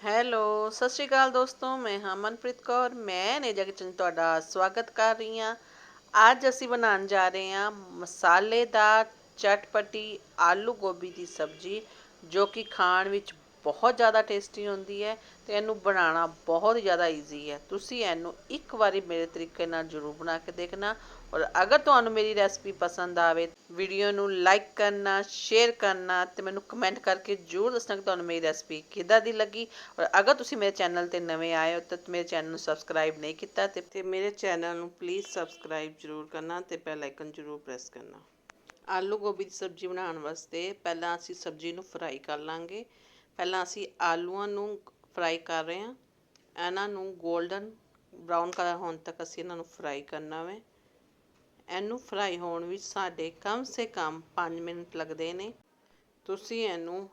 Hello, ਸਤਿ ਸ਼੍ਰੀ ਅਕਾਲ ਦੋਸਤੋ, ਮੈਂ ਹਾਂ ਮਨਪ੍ਰੀਤ ਕੌਰ, ਮੈਂ ਨੇਜਾ ਕਿਚਨ ਤੁਹਾਡਾ ਸਵਾਗਤ ਕਰ ਰਹੀ ਹਾਂ। ਅੱਜ ਅਸੀਂ ਬਣਾਉਣ ਜਾ ਰਹੇ ਹਾਂ ਮਸਾਲੇਦਾਰ ਚਟਪਟੀ ਆਲੂ ਗੋਭੀ ਦੀ ਸਬਜ਼ੀ, ਜੋ ਕਿ ਖਾਣ ਵਿੱਚ ਬਹੁਤ ਜ਼ਿਆਦਾ ਟੇਸਟੀ ਹੁੰਦੀ ਹੈ ਤੇ ਇਹਨੂੰ ਬਣਾਉਣਾ ਬਹੁਤ ਜ਼ਿਆਦਾ ਈਜ਼ੀ ਹੈ। ਤੁਸੀਂ ਇਹਨੂੰ ਇੱਕ ਵਾਰੀ ਮੇਰੇ ਤਰੀਕੇ ਨਾਲ ਜ਼ਰੂਰ ਬਣਾ ਕੇ ਦੇਖਣਾ ਔਰ ਅਗਰ ਤੁਹਾਨੂੰ ਮੇਰੀ ਰੈਸਪੀ ਪਸੰਦ ਆਵੇ ਵੀਡੀਓ ਨੂੰ ਲਾਈਕ ਕਰਨਾ ਸ਼ੇਅਰ ਕਰਨਾ ਤੇ ਮੈਨੂੰ ਕਮੈਂਟ ਕਰਕੇ ਜ਼ਰੂਰ ਦੱਸਣਾ ਕਿ ਤੁਹਾਨੂੰ ਮੇਰੀ ਰੈਸਪੀ ਕਿੱਦਾਂ ਦੀ ਲੱਗੀ ਔਰ ਅਗਰ ਤੁਸੀਂ ਮੇਰੇ ਚੈਨਲ ਤੇ ਨਵੇਂ ਆਏ ਹੋ ਤਾਂ ਮੇਰੇ ਚੈਨਲ ਨੂੰ ਸਬਸਕ੍ਰਾਈਬ ਨਹੀਂ ਕੀਤਾ ਤੇ ਤੇ ਮੇਰੇ ਚੈਨਲ ਨੂੰ ਪਲੀਜ਼ ਸਬਸਕ੍ਰਾਈਬ ਜ਼ਰੂਰ ਕਰਨਾ ਤੇ ਬੈਲ ਆਈਕਨ ਜ਼ਰੂਰ ਪ੍ਰੈਸ ਕਰਨਾ। ਆਲੂ ਗੋਭੀ ਦੀ ਸਬਜ਼ੀ ਬਣਾਉਣ ਵਾਸਤੇ ਪਹਿਲਾਂ ਅਸੀਂ ਸਬਜ਼ੀ ਨੂੰ ਫਰਾਈ ਕਰ ਲਾਂਗੇ। ਪਹਿਲਾਂ ਅਸੀਂ ਆਲੂਆਂ ਨੂੰ ਫਰਾਈ ਕਰ ਰਹੇ ਹਾਂ। ਇਹਨਾਂ ਨੂੰ 골ਡਨ ਬਰਾਊਨ ਕਲਰ ਹੋਣ ਤੱਕ ਅਸੀਂ ਇਹਨਾਂ ਨੂੰ ਫਰਾਈ ਕਰਨਾ ਵੇ। ਇਹਨੂੰ ਫਰਾਈ ਹੋਣ ਵਿੱਚ ਸਾਡੇ ਕਮ ਸੇ ਕਮ 5 ਮਿੰਟ ਲੱਗਦੇ ਨੇ। ਤੁਸੀਂ ਇਹਨੂੰ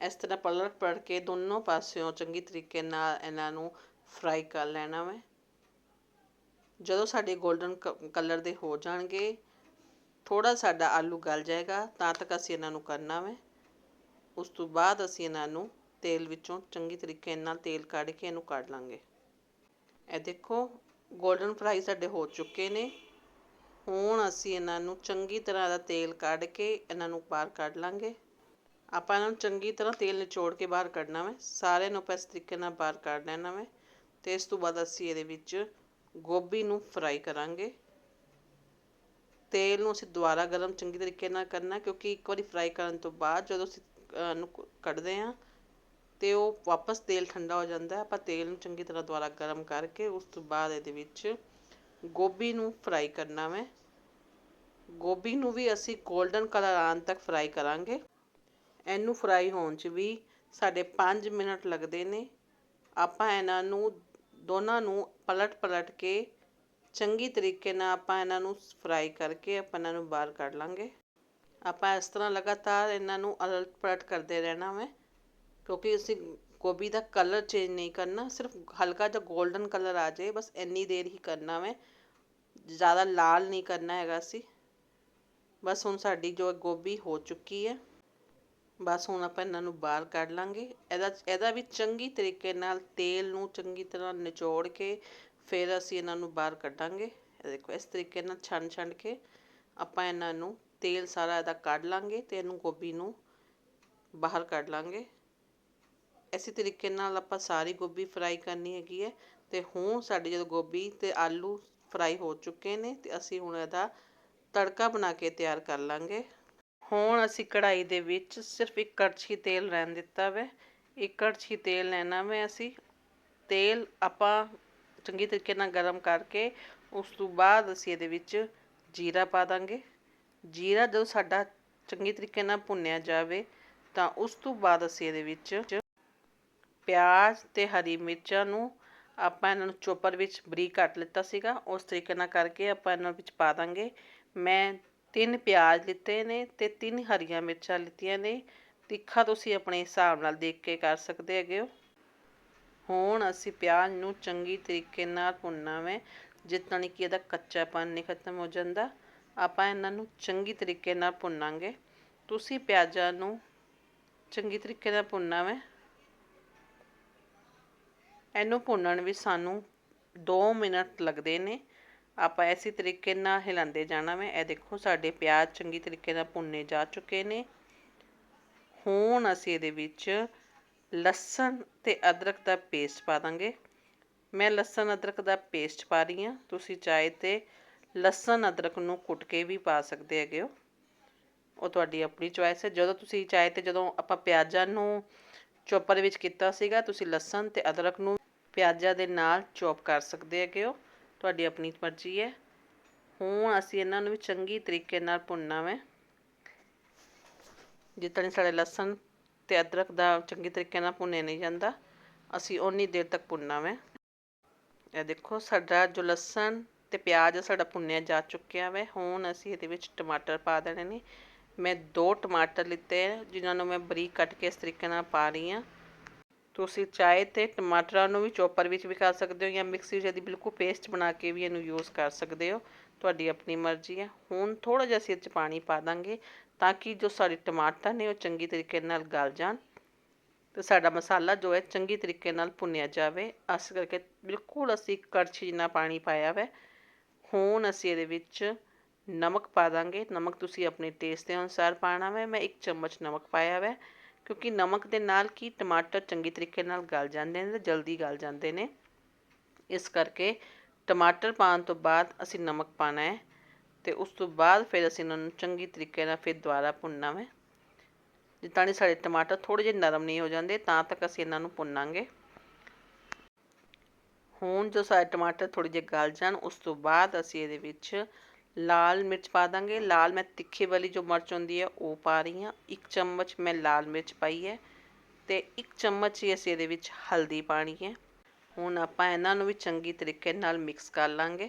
ਇਸ ਤਰ੍ਹਾਂ ਪਲਟ ਪਲਟ ਕੇ ਦੋਨੋਂ ਪਾਸਿਓਂ ਚੰਗੀ ਤਰੀਕੇ ਨਾਲ ਇਹਨਾਂ ਨੂੰ ਫਰਾਈ ਕਰ ਲੈਣਾ ਵੇ। ਜਦੋਂ ਸਾਡੇ 골ਡਨ ਕਲਰ ਦੇ ਹੋ ਜਾਣਗੇ ਥੋੜਾ ਸਾਡਾ ਆਲੂ ਗਲ ਜਾਏਗਾ, ਤਾਂ ਤੱਕ ਅਸੀਂ ਇਹਨਾਂ ਨੂੰ ਕਰਨਾ ਵੇ। ਉਸ ਤੋਂ ਬਾਅਦ ਅਸੀਂ ਇਹਨਾਂ ਨੂੰ ਤੇਲ ਵਿੱਚੋਂ ਚੰਗੀ ਤਰੀਕੇ ਨਾਲ ਤੇਲ ਕੱਢ ਕੇ ਇਹਨੂੰ ਕੱਢ ਲਾਂਗੇ। ਇਹ ਦੇਖੋ 골ਡਨ ਫਰਾਈ ਸਾਡੇ ਹੋ ਚੁੱਕੇ ਨੇ। ਹੁਣ ਅਸੀਂ ਇਹਨਾਂ ਨੂੰ ਚੰਗੀ ਤਰ੍ਹਾਂ ਦਾ ਤੇਲ ਕੱਢ ਕੇ ਇਹਨਾਂ ਨੂੰ ਬਾਹਰ ਕੱਢ ਲਾਂਗੇ। ਆਪਾਂ ਇਹਨਾਂ ਨੂੰ ਚੰਗੀ ਤਰ੍ਹਾਂ ਤੇਲ ਨਿਚੋੜ ਕੇ ਬਾਹਰ ਕੱਢਣਾ ਵੇ। ਸਾਰੇ ਨੂੰ ਆਪਾਂ ਇਸ ਤਰੀਕੇ ਨਾਲ ਬਾਹਰ ਕੱਢ ਲੈਣਾ ਵੇ। ਤੇ ਇਸ ਤੋਂ ਬਾਅਦ ਅਸੀਂ ਇਹਦੇ ਵਿੱਚ ਗੋਭੀ ਨੂੰ ਫਰਾਈ ਕਰਾਂਗੇ। ਤੇਲ ਨੂੰ ਅਸੀਂ ਦੁਬਾਰਾ ਗਰਮ ਚੰਗੀ ਤਰੀਕੇ ਨਾਲ ਕਰਨਾ, ਕਿਉਂਕਿ ਇੱਕ ਵਾਰੀ ਫਰਾਈ ਕਰਨ ਤੋਂ ਬਾਅਦ ਜਦੋਂ ਅਸੀਂ ਇਹਨੂੰ ਕੱਢਦੇ ਹਾਂ ਅਤੇ ਉਹ ਵਾਪਸ ਤੇਲ ਠੰਡਾ ਹੋ ਜਾਂਦਾ ਆਪਾਂ ਤੇਲ ਨੂੰ ਚੰਗੀ ਤਰ੍ਹਾਂ ਦੁਬਾਰਾ ਗਰਮ ਕਰਕੇ ਉਸ ਤੋਂ ਬਾਅਦ ਇਹਦੇ ਵਿੱਚ ਗੋਭੀ ਨੂੰ ਫਰਾਈ ਕਰਨਾ ਵੇ। ਗੋਭੀ ਨੂੰ ਵੀ ਅਸੀਂ 골ਡਨ ਕਲਰ ਆਉਣ ਤੱਕ ਫਰਾਈ ਕਰਾਂਗੇ। ਇਹਨੂੰ ਫਰਾਈ ਹੋਣ 'ਚ ਵੀ ਸਾਡੇ 5 ਮਿੰਟ ਲੱਗਦੇ ਨੇ। ਆਪਾਂ ਇਹਨਾਂ ਨੂੰ, ਦੋਨਾਂ ਨੂੰ ਪਲਟ ਪਲਟ ਕੇ ਚੰਗੀ ਤਰੀਕੇ ਨਾਲ ਆਪਾਂ ਇਹਨਾਂ ਨੂੰ ਫਰਾਈ ਕਰਕੇ ਆਪਾਂ ਇਹਨਾਂ ਨੂੰ ਬਾਹਰ ਕੱਢ ਲਾਂਗੇ। ਆਪਾਂ ਇਸ ਤਰ੍ਹਾਂ ਲਗਾਤਾਰ ਇਹਨਾਂ ਨੂੰ ਅਲਟ ਪਲਟ ਕਰਦੇ ਰਹਿਣਾ ਵੇ, ਕਿਉਂਕਿ ਅਸੀਂ ਗੋਭੀ ਦਾ ਕਲਰ ਚੇਂਜ ਨਹੀਂ ਕਰਨਾ, ਸਿਰਫ ਹਲਕਾ ਜਿਹਾ 골ਡਨ ਕਲਰ ਆ ਜਾਏ, ਬਸ ਇੰਨੀ ਦੇਰ ਹੀ ਕਰਨਾ ਵੇ। ਜ਼ਿਆਦਾ ਲਾਲ ਨਹੀਂ ਕਰਨਾ ਹੈਗਾ ਸੀ। ਬਸ ਹੁਣ ਸਾਡੀ ਜੋ ਗੋਭੀ ਹੋ ਚੁੱਕੀ ਹੈ, ਬਸ ਹੁਣ ਆਪਾਂ ਇਹਨਾਂ ਨੂੰ ਬਾਹਰ ਕੱਢ ਲਾਂਗੇ। ਇਹਦਾ ਇਹਦਾ ਵੀ ਚੰਗੀ ਤਰੀਕੇ ਨਾਲ ਤੇਲ ਨੂੰ ਚੰਗੀ ਤਰ੍ਹਾਂ ਨਿਚੋੜ ਕੇ ਫਿਰ ਅਸੀਂ ਇਹਨਾਂ ਨੂੰ ਬਾਹਰ ਕੱਢਾਂਗੇ। ਇਹ ਦੇਖੋ, ਇਸ ਤਰੀਕੇ ਨਾਲ ਛਣ ਛਣ ਕੇ ਆਪਾਂ ਇਹਨਾਂ ਨੂੰ ਤੇਲ ਸਾਰਾ ਇਹਦਾ ਕੱਢ ਲਾਂਗੇ ਤੇ ਇਹਨੂੰ ਗੋਭੀ ਨੂੰ ਬਾਹਰ ਕੱਢ ਲਾਂਗੇ। ਇਸੇ ਤਰੀਕੇ ਨਾਲ ਆਪਾਂ ਸਾਰੀ ਗੋਭੀ ਫਰਾਈ ਕਰਨੀ ਹੈਗੀ ਹੈ ਤੇ ਹੁਣ ਸਾਡੀ ਜਦੋਂ ਗੋਭੀ ਤੇ ਆਲੂ ਫਰਾਈ ਹੋ ਚੁੱਕੇ ਨੇ ਤੇ ਅਸੀਂ ਹੁਣ ਇਹਦਾ ਤੜਕਾ ਬਣਾ ਕੇ ਤਿਆਰ ਕਰ ਲਾਂਗੇ। ਹੁਣ ਅਸੀਂ ਕੜਾਈ ਦੇ ਵਿੱਚ ਸਿਰਫ ਇੱਕ ਕੜਛੀ ਤੇਲ ਰਹਿਣ ਦਿੱਤਾ ਵੇ। ਇੱਕ ਕੜਛੀ ਤੇਲ ਲੈਣਾ ਵੇ ਅਸੀਂ। ਤੇਲ ਆਪਾਂ ਚੰਗੀ ਤਰੀਕੇ ਨਾਲ ਗਰਮ ਕਰਕੇ ਉਸ ਤੋਂ ਬਾਅਦ ਅਸੀਂ ਇਹਦੇ ਵਿੱਚ ਜੀਰਾ ਪਾ ਦਾਂਗੇ। ਜੀਰਾ ਜਦੋਂ ਸਾਡਾ ਚੰਗੀ ਤਰੀਕੇ ਨਾਲ ਭੁੰਨਿਆ ਜਾਵੇ, ਤਾਂ ਉਸ ਤੋਂ ਬਾਅਦ ਅਸੀਂ ਇਹਦੇ ਵਿੱਚ ਪਿਆਜ਼ ਤੇ ਹਰੀ ਮਿਰਚਾਂ ਨੂੰ ਆਪਾਂ ਇਹਨਾਂ ਨੂੰ ਚੋਪਰ ਵਿੱਚ ਬਰੀਕ ਕੱਟ ਲਿੱਤਾ ਸੀਗਾ। ਉਸ ਤਰੀਕੇ ਨਾਲ ਕਰਕੇ ਆਪਾਂ ਇਹਨਾਂ ਵਿੱਚ ਪਾ ਦਾਂਗੇ। ਮੈਂ ਤਿੰਨ ਪਿਆਜ਼ ਲਿੱਤੇ ਨੇ ਤੇ ਤਿੰਨ ਹਰੀਆਂ ਮਿਰਚਾਂ ਲਿੱਤੀਆਂ ਨੇ। ਤਿੱਖਾ ਤੁਸੀਂ ਆਪਣੇ ਹਿਸਾਬ ਨਾਲ ਦੇਖ ਕੇ ਕਰ ਸਕਦੇ ਹੈਗੇ ਹੋ। ਹੁਣ ਅਸੀਂ ਪਿਆਜ਼ ਨੂੰ ਚੰਗੀ ਤਰੀਕੇ ਨਾਲ ਭੁੰਨਣਾ ਵੇ, ਜਿੱਦਾਂ ਕਿ ਇਹਦਾ ਕੱਚਾਪਨ ਨਹੀਂ ਖਤਮ ਹੋ ਜਾਂਦਾ। ਆਪਾਂ ਇਹਨਾਂ ਨੂੰ ਚੰਗੀ ਤਰੀਕੇ ਨਾਲ ਭੁੰਨਾਂਗੇ। ਤੁਸੀਂ ਪਿਆਜ਼ਾਂ ਨੂੰ ਚੰਗੀ ਤਰੀਕੇ ਨਾਲ ਭੁੰਨਣਾ ਵੇ। ਇਹਨੂੰ ਭੁੰਨਣ ਵਿੱਚ ਸਾਨੂੰ 2 ਮਿੰਟ ਲੱਗਦੇ ਨੇ। ਆਪਾਂ ਐਸੀ ਤਰੀਕੇ ਨਾਲ ਹਿਲਾਉਂਦੇ ਜਾਣਾ ਵੇ। ਇਹ ਦੇਖੋ ਸਾਡੇ ਪਿਆਜ਼ ਚੰਗੀ ਤਰੀਕੇ ਨਾਲ ਭੁੰਨੇ ਜਾ ਚੁੱਕੇ ਨੇ। ਹੁਣ ਅਸੀਂ ਇਹਦੇ ਵਿੱਚ ਲਸਣ ਤੇ ਅਦਰਕ ਦਾ ਪੇਸਟ ਪਾ ਦਾਂਗੇ। ਮੈਂ ਲਸਣ ਅਦਰਕ ਦਾ ਪੇਸਟ ਪਾ ਰਹੀ ਹਾਂ। ਤੁਸੀਂ ਚਾਹੇ ਤੇ ਲਸਣ ਅਦਰਕ ਨੂੰ ਕੁੱਟ ਕੇ ਵੀ ਪਾ ਸਕਦੇ ਹੈਗੇ ਹੋ। ਉਹ ਤੁਹਾਡੀ ਆਪਣੀ ਚੁਆਇਸ ਹੈ। ਜਦੋਂ ਤੁਸੀਂ ਚਾਹੇ ਤੇ ਜਦੋਂ ਆਪਾਂ ਪਿਆਜ਼ਾਂ ਨੂੰ ਚੋਪਰ ਵਿੱਚ ਕੀਤਾ ਸੀਗਾ, ਤੁਸੀਂ ਲਸਣ ਤੇ ਅਦਰਕ ਨੂੰ ਪਿਆਜ਼ਾਂ ਦੇ ਨਾਲ ਚੌਪ ਕਰ ਸਕਦੇ ਹੈਗੇ ਹੋ। ਤੁਹਾਡੀ ਆਪਣੀ ਮਰਜ਼ੀ ਹੈ। ਹੁਣ ਅਸੀਂ ਇਹਨਾਂ ਨੂੰ ਵੀ ਚੰਗੀ ਤਰੀਕੇ ਨਾਲ ਭੁੰਨਣਾ ਵੇ। ਜਿੱਤਣੀ ਸਾਡੇ ਲਸਣ ਤੇ ਅਦਰਕ ਦਾ ਚੰਗੀ ਤਰੀਕੇ ਨਾਲ ਭੁੰਨੇ ਨਹੀਂ ਜਾਂਦਾ। ਅਸੀਂ ਉਨੀ ਦੇਰ ਤੱਕ ਭੁੰਨਣਾ ਵੇ। ਇਹ ਦੇਖੋ ਸਾਡਾ ਜੋ ਲਸਣ ਤੇ ਪਿਆਜ਼ ਸਾਡਾ ਭੁੰਨਿਆ ਜਾ ਚੁੱਕਿਆ ਵੈ। ਹੁਣ ਅਸੀਂ ਇਹਦੇ ਵਿੱਚ ਟਮਾਟਰ ਪਾ ਦੇਣੇ ਨੇ। ਮੈਂ ਦੋ ਟਮਾਟਰ ਲਿੱਤੇ ਜਿਨ੍ਹਾਂ ਨੂੰ ਮੈਂ ਬਰੀਕ ਕੱਟ ਕੇ ਇਸ ਤਰੀਕੇ ਨਾਲ ਪਾ ਰਹੀ ਹਾਂ ਤੁਸੀਂ ਚਾਹੇ ਤੇ ਟਮਾਟਰਾਂ ਨੂੰ ਵੀ ਚੋਪਰ ਵਿੱਚ ਵੀ ਕਰ ਸਕਦੇ ਹੋ ਜਾਂ ਮਿਕਸੀ ਵਿੱਚ ਇਹਦੀ ਬਿਲਕੁਲ ਪੇਸਟ ਬਣਾ ਕੇ ਵੀ ਇਹਨੂੰ ਯੂਜ਼ ਕਰ ਸਕਦੇ ਹੋ। ਤੁਹਾਡੀ ਆਪਣੀ ਮਰਜ਼ੀ ਹੈ ਹੁਣ ਥੋੜਾ ਜਿਹਾ ਅਸੀਂ ਇਹ 'ਚ ਪਾਣੀ ਪਾ ਦਾਂਗੇ ਤਾਂ ਕਿ ਜੋ ਸਾਡੇ ਟਮਾਟਰ ਨੇ ਉਹ ਚੰਗੀ ਤਰੀਕੇ ਨਾਲ ਗਲ ਜਾਣ ਤੇ ਸਾਡਾ ਮਸਾਲਾ ਜੋ ਹੈ ਚੰਗੀ ਤਰੀਕੇ ਨਾਲ ਭੁੰਨਿਆ ਜਾਵੇ। ਇਸ ਕਰਕੇ ਬਿਲਕੁਲ ਅਸੀਂ ਕੜਛੀ ਜਿੰਨਾ ਪਾਣੀ ਪਾਇਆ ਵੈ। ਹੁਣ ਅਸੀਂ ਇਹਦੇ ਵਿੱਚ ਨਮਕ ਪਾ ਦਾਂਗੇ। ਨਮਕ ਤੁਸੀਂ ਆਪਣੇ ਟੇਸਟ ਦੇ ਅਨੁਸਾਰ ਪਾਣਾ ਵੈ। ਮੈਂ ਇੱਕ ਚਮਚ ਨਮਕ ਪਾਇਆ ਵੈ, ਕਿਉਂਕਿ ਨਮਕ ਦੇ ਨਾਲ ਕੀ ਟਮਾਟਰ ਚੰਗੀ ਤਰੀਕੇ ਨਾਲ ਗਲ ਜਾਂਦੇ ਨੇ ਤੇ ਜਲਦੀ ਗਲ ਜਾਂਦੇ ਨੇ। ਇਸ ਕਰਕੇ ਟਮਾਟਰ ਪਾਉਣ ਤੋਂ ਬਾਅਦ ਅਸੀਂ ਨਮਕ ਪਾਣਾ ਹੈ ਤੇ ਉਸ ਤੋਂ ਬਾਅਦ ਫਿਰ ਅਸੀਂ ਇਹਨਾਂ ਨੂੰ ਚੰਗੀ ਤਰੀਕੇ ਨਾਲ ਫਿਰ ਦੁਬਾਰਾ ਭੁੰਨਣਾ ਹੈ ਜਿੱਦਾਂ ਨਹੀਂ ਸਾਡੇ ਟਮਾਟਰ ਥੋੜੇ ਜਿਹੇ ਨਰਮ ਨਹੀਂ ਹੋ ਜਾਂਦੇ, ਤਾਂ ਤੱਕ ਅਸੀਂ ਇਹਨਾਂ ਨੂੰ ਭੁੰਨਾਂਗੇ। ਹੁਣ ਜੋ ਸਾਡੇ ਟਮਾਟਰ ਥੋੜੇ ਜਿਹੇ ਗਲ ਜਾਣ, ਉਸ ਤੋਂ ਬਾਅਦ ਅਸੀਂ ਇਹਦੇ ਵਿੱਚ ਲਾਲ ਮਿਰਚ ਪਾ ਦਾਂਗੇ। ਲਾਲ ਮੈਂ ਤਿੱਖੀ ਵਾਲੀ ਜੋ ਮਿਰਚ ਹੁੰਦੀ ਹੈ, ਉਹ ਪਾ ਰਹੀ ਹਾਂ। ਇੱਕ ਚਮਚ ਮੈਂ ਲਾਲ ਮਿਰਚ ਪਾਈ ਹੈ ਤੇ ਇੱਕ ਚਮਚ ਹੀ ਅਸੀਂ ਇਹਦੇ ਵਿੱਚ ਹਲਦੀ ਪਾਣੀ ਹੈ। ਹੁਣ ਆਪਾਂ ਇਹਨਾਂ ਨੂੰ ਵੀ ਚੰਗੀ ਤਰੀਕੇ ਨਾਲ ਮਿਕਸ ਕਰ ਲਾਂਗੇ।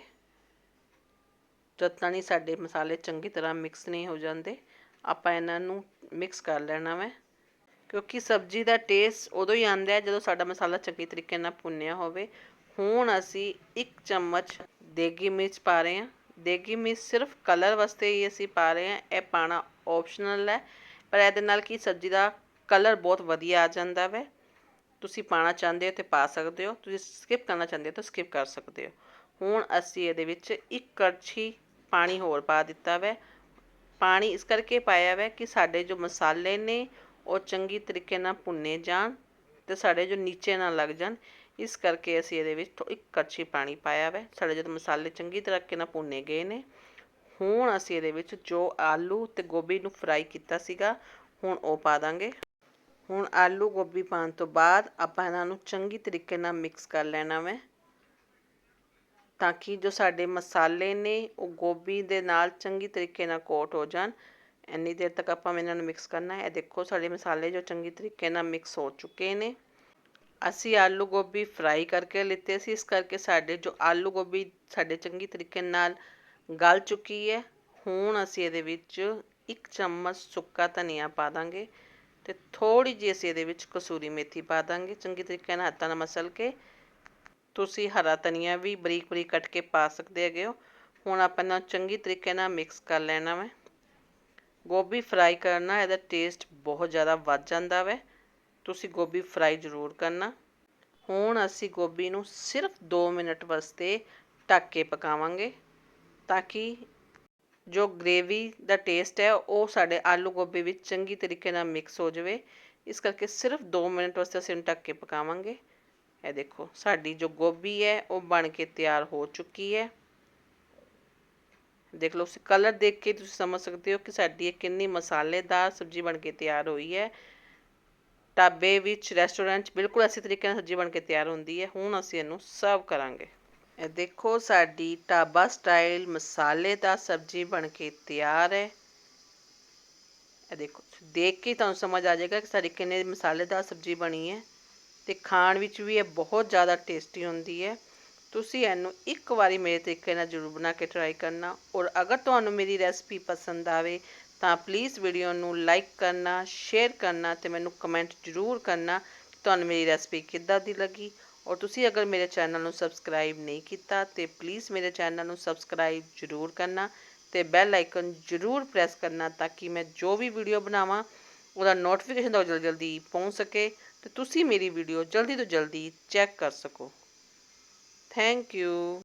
ਜਦ ਤੱਕ ਸਾਡੇ ਮਸਾਲੇ ਚੰਗੀ ਤਰ੍ਹਾਂ ਮਿਕਸ ਨਹੀਂ ਹੋ ਜਾਂਦੇ, ਆਪਾਂ ਇਹਨਾਂ ਨੂੰ ਮਿਕਸ ਕਰ ਲੈਣਾ ਵੈ। ਕਿਉਂਕਿ ਸਬਜ਼ੀ ਦਾ ਟੇਸਟ ਉਦੋਂ ਹੀ ਆਉਂਦਾ ਹੈ ਜਦੋਂ ਸਾਡਾ ਮਸਾਲਾ ਚੰਗੀ ਤਰੀਕੇ ਨਾਲ ਭੁੰਨਿਆ ਹੋਵੇ। ਹੁਣ ਅਸੀਂ ਇੱਕ ਚਮਚ ਦੇਗੀ ਮਿਰਚ ਪਾ ਰਹੇ ਹਾਂ। ਦੇਗੀ ਮਿਰਚ ਸਿਰਫ ਕਲਰ ਵਾਸਤੇ ਹੀ ਅਸੀਂ ਪਾ ਰਹੇ ਹਾਂ। ਇਹ ਪਾਣਾ ਆਪਸ਼ਨਲ ਹੈ, ਪਰ ਇਹਦੇ ਨਾਲ ਕੀ ਸਬਜ਼ੀ ਦਾ ਕਲਰ ਬਹੁਤ ਵਧੀਆ ਆ ਜਾਂਦਾ ਵੈ। ਤੁਸੀਂ ਪਾਣਾ ਚਾਹੁੰਦੇ ਹੋ ਤੇ ਪਾ ਸਕਦੇ ਹੋ। ਤੁਸੀਂ ਸਕਿਪ ਕਰਨਾ ਚਾਹੁੰਦੇ ਹੋ ਤਾਂ ਸਕਿਪ ਕਰ ਸਕਦੇ ਹੋ। ਹੁਣ ਅਸੀਂ ਇਹਦੇ ਵਿੱਚ ਇੱਕ ਕੜਛੀ ਪਾਣੀ ਹੋਰ ਪਾ ਦਿੱਤਾ ਵੈ। ਪਾਣੀ ਇਸ ਕਰਕੇ ਪਾਇਆ ਵੈ ਕਿ ਸਾਡੇ ਜੋ ਮਸਾਲੇ ਨੇ, ਉਹ ਚੰਗੀ ਤਰੀਕੇ ਨਾਲ ਭੁੰਨੇ ਜਾਣ ਤੇ ਸਾਡੇ ਜੋ ਨੀਚੇ ਨਾ ਲੱਗ ਜਾਣ। ਇਸ ਕਰਕੇ ਅਸੀਂ ਇਹਦੇ ਵਿੱਚ ਇੱਕ ਕੜਛੀ ਪਾਣੀ ਪਾਇਆ ਵੈ। ਸਾਡੇ ਜਦੋਂ ਮਸਾਲੇ ਚੰਗੀ ਤਰੀਕੇ ਨਾਲ ਭੁੰਨੇ ਗਏ ਨੇ, ਹੁਣ ਅਸੀਂ ਇਹਦੇ ਵਿੱਚ ਜੋ ਆਲੂ ਤੇ ਗੋਭੀ ਨੂੰ ਫਰਾਈ ਕੀਤਾ ਸੀਗਾ, ਹੁਣ ਉਹ ਪਾ ਦਾਂਗੇ। ਹੁਣ ਆਲੂ ਗੋਭੀ ਪਾਉਣ ਤੋਂ ਬਾਅਦ ਆਪਾਂ ਇਹਨਾਂ ਨੂੰ ਚੰਗੀ ਤਰੀਕੇ ਨਾਲ ਮਿਕਸ ਕਰ ਲੈਣਾ ਵੈ, ਤਾਂ ਕਿ ਜੋ ਸਾਡੇ ਮਸਾਲੇ ਨੇ, ਉਹ ਗੋਭੀ ਦੇ ਨਾਲ ਚੰਗੀ ਤਰੀਕੇ ਨਾਲ ਕੋਟ ਹੋ ਜਾਣ। ਇੰਨੀ ਦੇਰ ਤੱਕ ਆਪਾਂ ਇਹਨਾਂ ਨੂੰ ਮਿਕਸ ਕਰਨਾ ਹੈ। ਇਹ ਦੇਖੋ, ਸਾਡੇ ਮਸਾਲੇ ਜੋ ਚੰਗੀ ਤਰੀਕੇ ਨਾਲ ਮਿਕਸ ਹੋ ਚੁੱਕੇ ਨੇ। ਅਸੀਂ ਆਲੂ ਗੋਭੀ ਫਰਾਈ ਕਰਕੇ ਲਿੱਤੇ ਸੀ, ਇਸ ਕਰਕੇ ਸਾਡੇ ਜੋ ਆਲੂ ਗੋਭੀ ਸਾਡੇ ਚੰਗੀ ਤਰੀਕੇ ਨਾਲ ਗਲ ਚੁੱਕੀ ਹੈ। ਹੁਣ ਅਸੀਂ ਇਹਦੇ ਵਿੱਚ ਇੱਕ ਚਮਚ ਸੁੱਕਾ ਧਨੀਆ ਪਾ ਦਾਂਗੇ ਤੇ ਥੋੜੀ ਜਿਹੀ ਅਸੀਂ ਇਹਦੇ ਵਿੱਚ ਕਸੂਰੀ ਮੇਥੀ ਪਾ ਦਾਂਗੇ ਚੰਗੀ ਤਰੀਕੇ ਨਾਲ ਹੱਥਾਂ ਨਾਲ ਮਸਲ ਕੇ। ਤੁਸੀਂ ਹਰਾ ਧਨੀਆ ਵੀ ਬਰੀਕ ਬਰੀਕ ਕੱਟ ਕੇ ਪਾ ਸਕਦੇ ਹੈਗੇ ਹੋ। ਹੁਣ ਆਪਾਂ ਇਹਨਾਂ ਚੰਗੀ ਤਰੀਕੇ ਨਾਲ ਮਿਕਸ ਕਰ ਲੈਣਾ ਵਾ। ਗੋਭੀ ਫਰਾਈ ਕਰਨਾ ਇਹਦਾ ਟੇਸਟ ਬਹੁਤ ਜ਼ਿਆਦਾ ਵੱਧ ਜਾਂਦਾ ਵੈ। ਤੁਸੀਂ ਗੋਭੀ ਫਰਾਈ ਜ਼ਰੂਰ ਕਰਨਾ। ਹੁਣ ਅਸੀਂ ਗੋਭੀ ਨੂੰ ਸਿਰਫ 2 ਮਿੰਟ ਵਾਸਤੇ ਢੱਕ ਕੇ ਪਕਾਵਾਂਗੇ ਤਾਂ ਕਿ ਜੋ ਗ੍ਰੇਵੀ ਦਾ ਟੇਸਟ ਹੈ, ਉਹ ਸਾਡੇ ਆਲੂ ਗੋਭੀ ਵਿੱਚ ਚੰਗੀ ਤਰੀਕੇ ਨਾਲ ਮਿਕਸ ਹੋ ਜਾਵੇ। ਇਸ ਕਰਕੇ ਸਿਰਫ 2 ਮਿੰਟ ਵਾਸਤੇ ਅਸੀਂ ਢੱਕ ਕੇ ਪਕਾਵਾਂਗੇ। ਇਹ ਦੇਖੋ, ਸਾਡੀ ਜੋ ਗੋਭੀ ਹੈ, ਉਹ ਬਣ ਕੇ ਤਿਆਰ ਹੋ ਚੁੱਕੀ ਹੈ। ਦੇਖ ਲਓ, ਤੁਸੀਂ ਕਲਰ ਦੇਖ ਕੇ ਤੁਸੀਂ ਸਮਝ ਸਕਦੇ ਹੋ ਕਿ ਸਾਡੀ ਇਹ ਕਿੰਨੀ ਮਸਾਲੇਦਾਰ ਸਬਜ਼ੀ ਬਣ ਕੇ ਤਿਆਰ ਹੋਈ ਹੈ। ਢਾਬੇ ਵਿੱਚ ਰੈਸਟੋਰੈਂਟ 'ਚ ਬਿਲਕੁਲ ਇਸੇ ਤਰੀਕੇ ਨਾਲ ਸਬਜ਼ੀ ਬਣ ਕੇ ਤਿਆਰ ਹੁੰਦੀ ਹੈ। ਹੁਣ ਅਸੀਂ ਇਹਨੂੰ ਸਰਵ ਕਰਾਂਗੇ। ਇਹ ਦੇਖੋ, ਸਾਡੀ ਢਾਬਾ ਸਟਾਈਲ ਮਸਾਲੇਦਾਰ ਸਬਜ਼ੀ ਬਣ ਕੇ ਤਿਆਰ ਹੈ। ਇਹ ਦੇਖੋ, ਦੇਖ ਕੇ ਤੁਹਾਨੂੰ ਸਮਝ ਆ ਜਾਏਗਾ ਕਿ ਸਾਡੀ ਕਿੰਨੇ ਮਸਾਲੇਦਾਰ ਸਬਜ਼ੀ ਬਣੀ ਹੈ ਤੇ ਖਾਣ ਵਿੱਚ ਵੀ ਇਹ ਬਹੁਤ ਜ਼ਿਆਦਾ ਟੇਸਟੀ ਹੁੰਦੀ ਹੈ। ਤੁਸੀਂ ਇਹਨੂੰ ਇੱਕ ਵਾਰੀ ਮੇਰੇ ਤਰੀਕੇ ਨਾਲ ਜ਼ਰੂਰ ਬਣਾ ਕੇ ਟਰਾਈ ਕਰਨਾ ਔਰ ਅਗਰ ਤੁਹਾਨੂੰ ਮੇਰੀ ਰੈਸਪੀ ਪਸੰਦ ਆਵੇ ਤਾਂ ਪਲੀਜ਼ ਵੀਡੀਓ ਨੂੰ ਲਾਈਕ ਕਰਨਾ ਸ਼ੇਅਰ ਕਰਨਾ ਤੇ ਮੈਨੂੰ ਕਮੈਂਟ ਜ਼ਰੂਰ ਕਰਨਾ ਕਿ ਤੁਹਾਨੂੰ ਮੇਰੀ ਰੈਸਪੀ ਕਿੱਦਾਂ ਦੀ ਲੱਗੀ। ਔਰ ਤੁਸੀਂ ਅਗਰ ਮੇਰੇ ਚੈਨਲ ਨੂੰ ਸਬਸਕ੍ਰਾਈਬ ਨਹੀਂ ਕੀਤਾ ਤੇ ਪਲੀਜ਼ ਮੇਰੇ ਚੈਨਲ ਨੂੰ ਸਬਸਕ੍ਰਾਈਬ ਜ਼ਰੂਰ ਕਰਨਾ ਤੇ ਬੈਲ ਆਈਕਨ ਜ਼ਰੂਰ ਪ੍ਰੈਸ ਕਰਨਾ ਤਾਂ ਕਿ ਮੈਂ ਜੋ ਵੀ ਵੀਡੀਓ ਬਣਾਵਾਂ, ਉਹਦਾ ਨੋਟੀਫਿਕੇਸ਼ਨ ਤੁਹਾਨੂੰ ਜਲਦੀ ਜਲਦੀ ਪਹੁੰਚ ਸਕੇ ਤੇ ਤੁਸੀਂ ਮੇਰੀ ਵੀਡੀਓ ਜਲਦੀ ਤੋਂ ਜਲਦੀ ਚੈੱਕ ਕਰ ਸਕੋ। Thank you